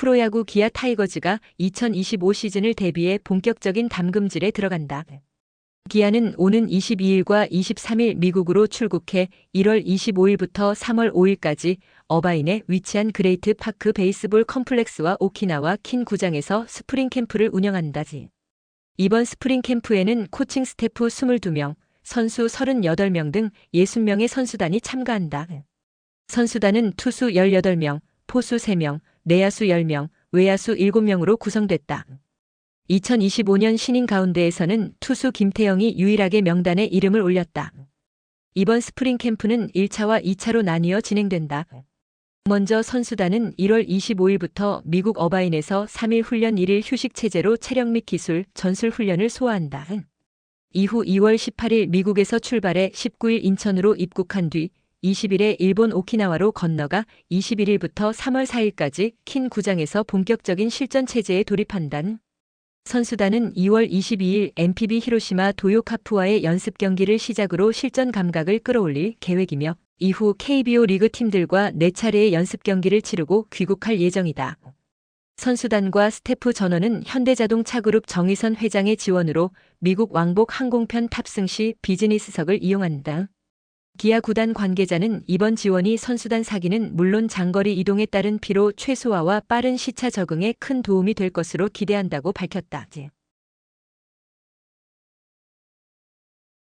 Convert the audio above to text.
프로야구 기아 타이거즈가 2025 시즌을 대비해 본격적인 담금질에 들어간다. 기아는 오는 22일과 23일 미국으로 출국해 1월 25일부터 3월 5일까지 어바인에 위치한 그레이트 파크 베이스볼 컴플렉스와 오키나와 킨 구장에서 스프링 캠프를 운영한다지. 이번 스프링 캠프에는 코칭 스태프 22명, 선수 38명 등 60명의 선수단이 참가한다. 선수단은 투수 18명, 포수 3명, 내야수 10명, 외야수 7명으로 구성됐다. 2025년 신인 가운데에서는 투수 김태영이 유일하게 명단에 이름을 올렸다. 이번 스프링 캠프는 1차와 2차로 나뉘어 진행된다. 먼저 선수단은 1월 25일부터 미국 어바인에서 3일 훈련 1일 휴식 체제로 체력 및 기술, 전술 훈련을 소화한다. 이후 2월 18일 미국에서 출발해 19일 인천으로 입국한 뒤 20일에 일본 오키나와로 건너가 21일부터 3월 4일까지 킨 구장에서 본격적인 실전 체제에 돌입한다. 선수단은 2월 22일 MPB 히로시마 도요카프와의 연습 경기를 시작으로 실전 감각을 끌어올릴 계획이며 이후 KBO 리그 팀들과 4차례의 연습 경기를 치르고 귀국할 예정이다. 선수단과 스태프 전원은 현대자동차 그룹 정의선 회장의 지원으로 미국 왕복 항공편 탑승 시 비즈니스석을 이용한다. 기아 구단 관계자는 이번 지원이 선수단 사기는 물론 장거리 이동에 따른 피로 최소화와 빠른 시차 적응에 큰 도움이 될 것으로 기대한다고 밝혔다.